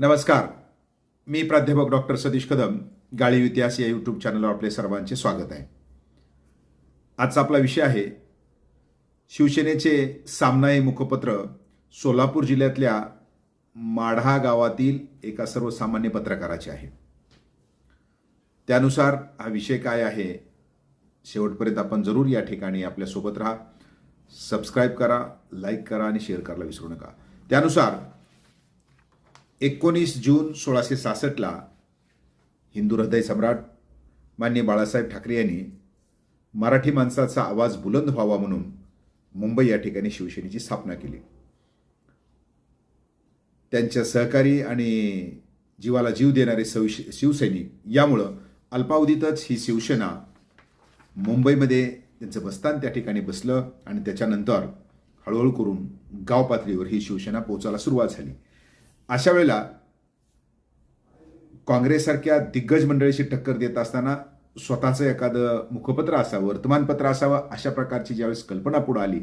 नमस्कार. मी प्राध्यापक डॉक्टर सतीश कदम गाळीव इतिहास या यूट्यूब चॅनलवर आपले सर्वांचे स्वागत आहे. आजचा आपला विषय आहे शिवसेनेचे सामना हे मुखपत्र सोलापूर जिल्ह्यातल्या माढा गावातील एका सर्वसामान्य पत्रकाराचे आहे. त्यानुसार हा विषय काय आहे शेवटपर्यंत आपण जरूर या ठिकाणी आपल्यासोबत राहा. सबस्क्राईब करा लाईक करा आणि शेअर करायला विसरू नका. त्यानुसार एकोणीस जून सोळाशे सहासष्टला हिंदू हृदय सम्राट मान्य बाळासाहेब ठाकरे यांनी मराठी माणसाचा आवाज बुलंद व्हावा म्हणून मुंबई या ठिकाणी शिवसेनेची स्थापना केली. त्यांच्या सहकारी आणि जीवाला जीव देणारे सविश शिवसैनिक यामुळं अल्पावधीतच ही शिवसेना मुंबईमध्ये त्यांचं बस्तान त्या ठिकाणी बसलं आणि त्याच्यानंतर हळूहळू करून गाव पातळीवर ही शिवसेना पोचायला सुरुवात झाली. अशा वेळेला काँग्रेससारख्या दिग्गज मंडळीशी टक्कर देत असताना स्वतःचं एखादं मुखपत्र असावं वर्तमानपत्र असावं अशा प्रकारची ज्यावेळेस कल्पना पुढं आली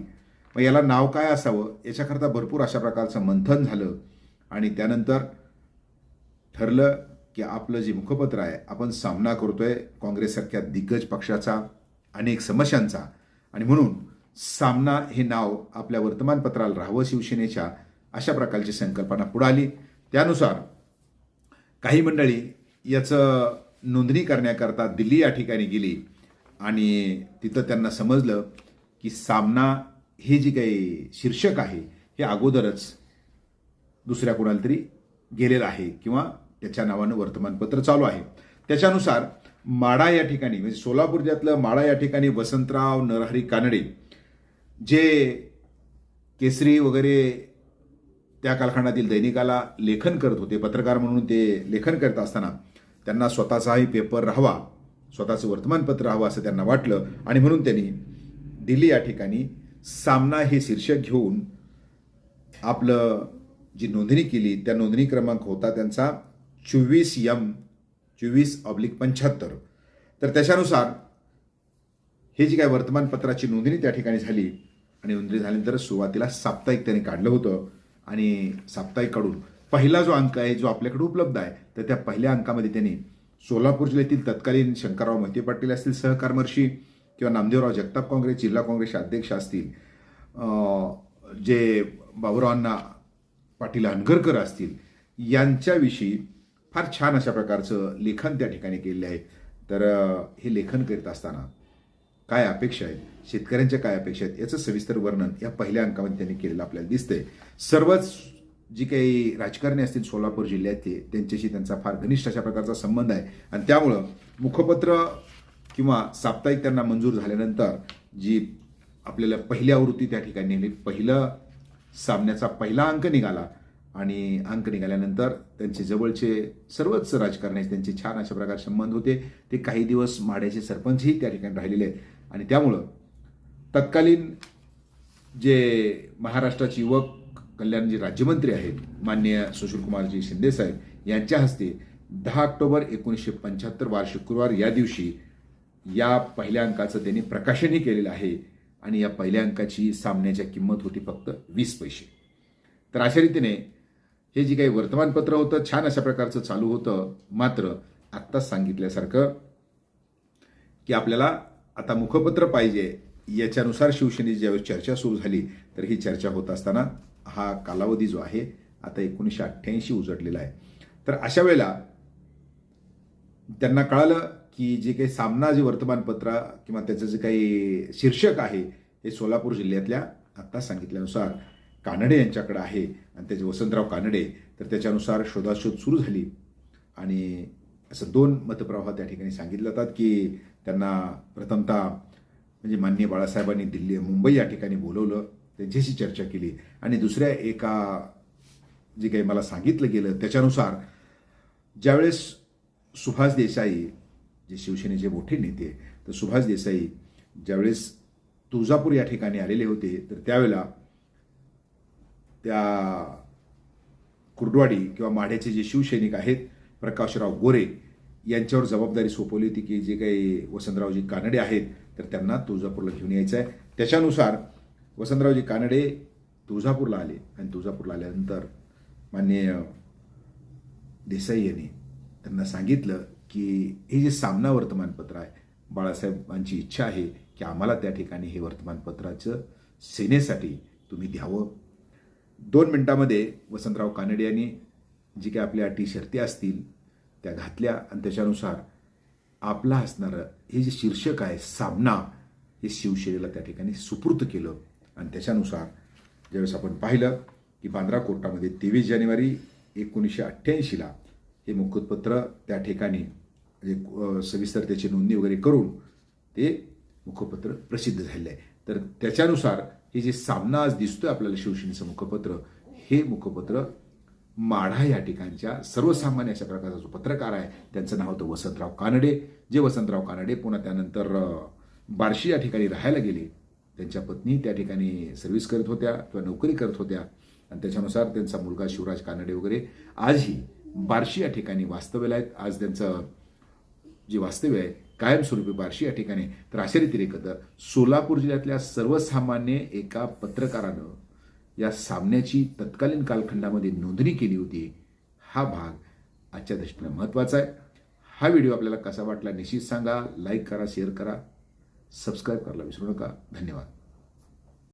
मग याला नाव काय असावं याच्याकरता भरपूर अशा प्रकारचं मंथन झालं आणि त्यानंतर ठरलं की आपलं जे मुखपत्र आहे आपण सामना करतोय काँग्रेससारख्या दिग्गज पक्षाचा अनेक समस्यांचा. आणि म्हणून सामना हे नाव आपल्या वर्तमानपत्राला राहावं शिवसेनेच्या अशा प्रकारची संकल्पना पुढं आली. त्यानुसार काही मंडळी याचं नोंदणी करण्याकरता दिल्ली या ठिकाणी गेली आणि तिथं त्यांना समजलं की सामना हे जे काही शीर्षक आहे हे अगोदरच दुसऱ्या कोणाला तरी गेलेलं आहे किंवा त्याच्या नावानं वर्तमानपत्र चालू आहे. त्याच्यानुसार माडा या ठिकाणी म्हणजे सोलापूर जिल्ह्यातलं माडा या ठिकाणी वसंतराव नरहरी कानडे जे केसरी वगैरे त्या कालखंडातील दैनिकाला लेखन करत होते पत्रकार म्हणून ते लेखन करत असताना त्यांना स्वतःचाही पेपर राहावा स्वतःचं वर्तमानपत्र राहावं असं त्यांना वाटलं आणि म्हणून त्यांनी दिल्ली या ठिकाणी सामना हे शीर्षक घेऊन आपलं जी नोंदणी केली त्या नोंदणी क्रमांक होता त्यांचा चोवीस यम चोवीस ऑब्लिक पंच्याहत्तर. तर त्याच्यानुसार हे जी काय वर्तमानपत्राची नोंदणी त्या ठिकाणी झाली आणि नोंदणी झाल्यानंतर सुरुवातीला साप्ताहिक त्यांनी काढलं होतं. आणि साप्ताहिक काढून पहिला जो अंक आहे जो आपल्याकडे उपलब्ध आहे तर त्या पहिल्या अंकामध्ये त्यांनी सोलापूर जिल्ह्यातील तत्कालीन शंकरराव मोहिते पाटील असतील सहकारमर्शी किंवा नामदेवराव जगताप काँग्रेस जिल्हा काँग्रेसचे अध्यक्ष असतील जे बाबुरावांना पाटील हनगरकर असतील यांच्याविषयी फार छान अशा प्रकारचं लेखन त्या ठिकाणी केलेलं आहे. तर हे लेखन करीत असताना काय अपेक्षा आहेत शेतकऱ्यांच्या काय अपेक्षा आहेत याचं सविस्तर वर्णन या पहिल्या अंकामध्ये त्यांनी केलेलं आपल्याला दिसतंय. सर्वच जी काही राजकारणी असतील सोलापूर जिल्ह्यातले त्यांच्याशी त्यांचा फार घनिष्ठ अशा प्रकारचा संबंध आहे. आणि त्यामुळं मुखपत्र किंवा साप्ताहिक त्यांना मंजूर झाल्यानंतर जी आपल्याला पहिली आवृत्ती त्या ठिकाणी नेली पहिलं सामन्याचा पहिला अंक निघाला आणि अंक निघाल्यानंतर त्यांचे जवळचे सर्वच राजकारणी त्यांचे छान अशा प्रकारे संबंध होते. ते काही दिवस माड्याचे सरपंचही त्या ठिकाणी राहिलेले आहेत. आणि त्यामुळं तत्कालीन जे महाराष्ट्राचे युवक कल्याण जे राज्यमंत्री आहेत माननीय सुशीलकुमारजी शिंदेसाहेब यांच्या हस्ते दहा ऑक्टोबर एकोणीसशे पंच्याहत्तर वार शुक्रवार या दिवशी या पहिल्या अंकाचं त्यांनी प्रकाशनही केलेलं आहे आणि या पहिल्या अंकाची सामन्याची किंमत होती फक्त वीस पैसे. तर अशा रीतीने हे जे काही वर्तमानपत्र होतं छान अशा प्रकारचं चालू होतं मात्र आत्ताच सांगितल्यासारखं की आपल्याला आता मुखपत्र पाहिजे याच्यानुसार शिवसेनेची ज्यावेळेस चर्चा सुरू झाली तर ही चर्चा होत असताना हा कालावधी जो आहे आता एकोणीसशे अठ्ठ्याऐंशी उजडलेला आहे. तर अशा वेळेला त्यांना कळालं की जे काही सामना जे वर्तमानपत्र किंवा त्याचं जे काही शीर्षक आहे हे सोलापूर जिल्ह्यातल्या आत्ता सांगितल्यानुसार कानडे यांच्याकडे आहे. आणि त्याचे वसंतराव कानडे तर त्याच्यानुसार शोधाशोध सुरू झाली. आणि असं दोन मतप्रवाह त्या ठिकाणी सांगितले जातात की त्यांना प्रथमतः म्हणजे माननीय बाळासाहेबांनी दिल्ली मुंबई या ठिकाणी बोलवलं त्यांच्याशी चर्चा केली आणि दुसऱ्या एका जे काही मला सांगितलं गेलं त्याच्यानुसार ज्यावेळेस सुभाष देसाई जे शिवसेनेचे मोठे नेते तर सुभाष देसाई ज्यावेळेस तुळजापूर या ठिकाणी आलेले होते तर त्यावेळेला त्या कुर्डवाडी किंवा माढ्याचे जे शिवसैनिक आहेत प्रकाशराव गोरे यांच्यावर जबाबदारी सोपवली होती की जे काही वसंतरावजी कानडे आहेत तर त्यांना तुळजापूरला घेऊन यायचं आहे त्याच्यानुसार वसंतरावजी कानडे तुळजापूरला आले आणि तुळजापूरला आल्यानंतर माननीय देसाई यांनी त्यांना सांगितलं की हे जे सामना वर्तमानपत्र आहे बाळासाहेबांची इच्छा आहे की आम्हाला त्या ठिकाणी हे वर्तमानपत्राचं सेनेसाठी तुम्ही द्यावं. दोन मिनटामध्ये वसंतराव कानडे यांनी जी काही आपल्या अटी शर्ती असतील त्या घातल्या आणि त्याच्यानुसार आपला असणारं हे जे शीर्षक आहे सामना हे शिवसेनेला त्या ठिकाणी सुपूर्त केलं. आणि त्याच्यानुसार ज्यावेळेस आपण पाहिलं की बांद्रा कोर्टामध्ये तेवीस जानेवारी एकोणीसशे अठ्ठ्याऐंशीला हे मुखपत्र त्या ठिकाणी म्हणजे सविस्तर त्याची नोंदणी वगैरे करून ते मुखपत्र प्रसिद्ध झालेलं आहे. तर त्याच्यानुसार हे जे सामना आज दिसतोय आपल्याला शिवसेनेचं मुखपत्र हे मुखपत्र माढा या ठिकाणच्या सर्वसामान्य अशा प्रकारचा जो पत्रकार आहे त्यांचं नाव होतं वसंतराव कानडे. जे वसंतराव कानडे पुन्हा त्यानंतर बार्शी या ठिकाणी राहायला गेले. त्यांच्या पत्नी त्या ठिकाणी सर्व्हिस करत होत्या किंवा नोकरी करत होत्या. आणि त्याच्यानुसार त्यांचा मुलगा शिवराज कानडे वगैरे आजही बार्शी या ठिकाणी वास्तव्याला आहेत. आज त्यांचं जे वास्तव्य आहे कायमस्वरूपी बार्शी या ठिकाणी. तर अशा रीतीने एकत्र सोलापूर जिल्ह्यातल्या सर्वसामान्य एका पत्रकारानं या सामन्याची तत्कालीन कालखंडामध्ये नोंदणी केली होती. हा भाग आजच्या दृष्टीनं महत्त्वाचा आहे. हा व्हिडिओ आपल्याला कसा वाटला निश्चित सांगा लाईक करा शेअर करा सबस्क्राईब करायला विसरू नका. धन्यवाद.